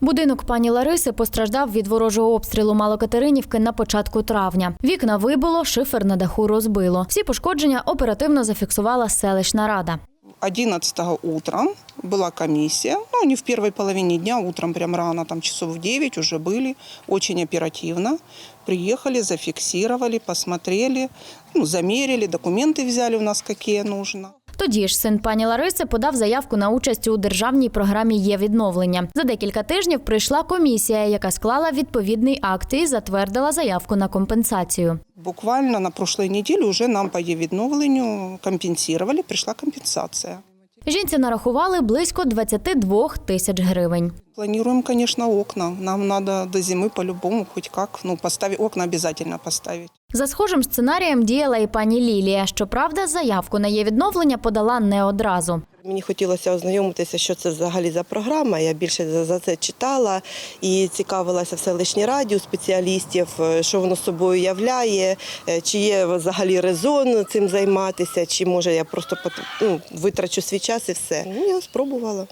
Будинок пані Лариси постраждав від ворожого обстрілу Малокатеринівки на початку травня. Вікна вибило, шифер на даху розбило. Всі пошкодження оперативно зафіксувала селищна рада. 11 утром была комиссия, ну, не в первой половине дня, утром прям рано, там часов в 9 уже были, очень оперативно. Приехали, зафиксировали, посмотрели, ну, замерили, документы взяли у нас какие нужно. Тоді ж син пані Лариси подав заявку на участь у державній програмі є відновлення. За декілька тижнів прийшла комісія, яка склала відповідний акт і затвердила заявку на компенсацію. Буквально на прошлой неділі вже нам по відновленню компенсували, прийшла компенсация. Жінці нарахували близько 22 тисяч гривень. Плануємо, звісно, окна. Нам треба до зими по-любому хоч как, ну, поставить, окна обязательно поставить. За схожим сценарієм діяла і пані Лілія. Щоправда, заявку на її відновлення подала не одразу. Мені хотілося ознайомитися, що це взагалі за програма. Я більше за- це читала і цікавилася в селищній раді у спеціалістів, е, що воно собою являє, е, чи є взагалі резон цим займатися, чи може я просто ну, витрачу свій час і все. Ну, я спробувала.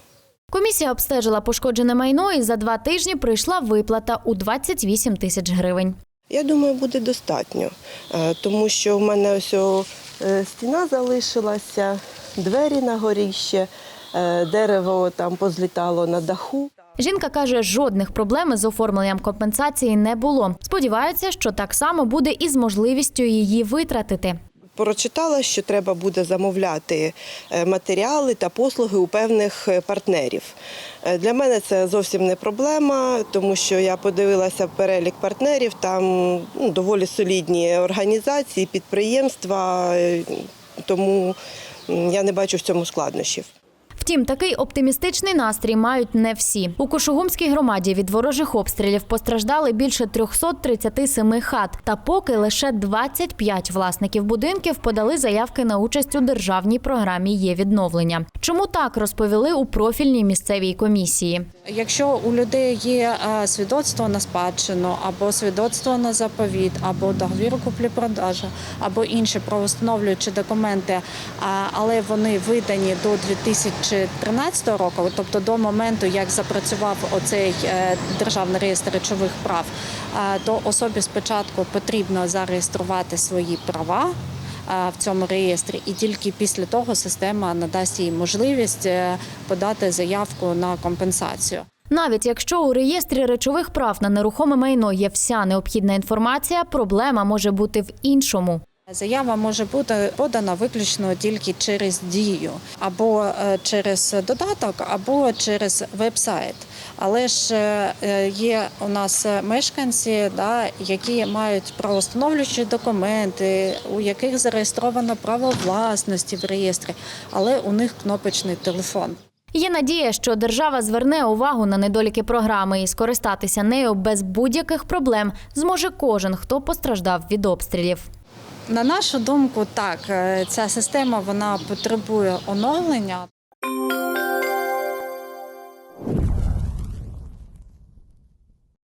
Комісія обстежила пошкоджене майно і за два тижні прийшла виплата у 28 тисяч гривень. Я думаю, буде достатньо, е, тому що в мене ось стіна залишилася, двері на горі ще, е, дерево там позлітало на даху. Жінка каже, жодних проблем з оформленням компенсації не було. Сподівається, що так само буде і з можливістю її витратити. Прочитала, що треба буде замовляти е, матеріали та послуги у певних е, партнерів. Для мене це зовсім не проблема, тому що я подивилася перелік партнерів, там ну, доволі солідні організації, підприємства, тому я не бачу в цьому складнощів. Втім, такий оптимістичний настрій мають не всі. У Кошугумській громаді від ворожих обстрілів постраждали більше 337 хат. Та поки лише 25 власників будинків подали заявки на участь у державній програмі є відновлення. Чому так розповіли у профільній місцевій комісії? Якщо у людей є е, свідоцтво на спадщину, або свідоцтво на заповіт, або договір куплі-продажу, або інші правоустановлюючі документи, але вони видані до 2013 року, тобто до моменту, як запрацював оцей е, державний реєстр речових прав, е, то особі спочатку потрібно зареєструвати свої права е, в цьому реєстрі, і тільки після того система надасть їй можливість подати заявку на компенсацію. Навіть якщо у реєстрі речових прав на нерухоме майно є вся необхідна інформація, проблема може бути в іншому. Заява може бути подана виключно тільки через дію, або е, через додаток, або через веб-сайт. Але ж е, є у нас мешканці, да, які мають правоустановлюючі документи, у яких зареєстровано право власності в реєстрі, але у них кнопочний телефон. Є надія, що держава зверне увагу на недоліки програми і скористатися нею без будь-яких проблем зможе кожен, хто постраждав від обстрілів. На нашу думку, так е, ця система вона потребує оновлення.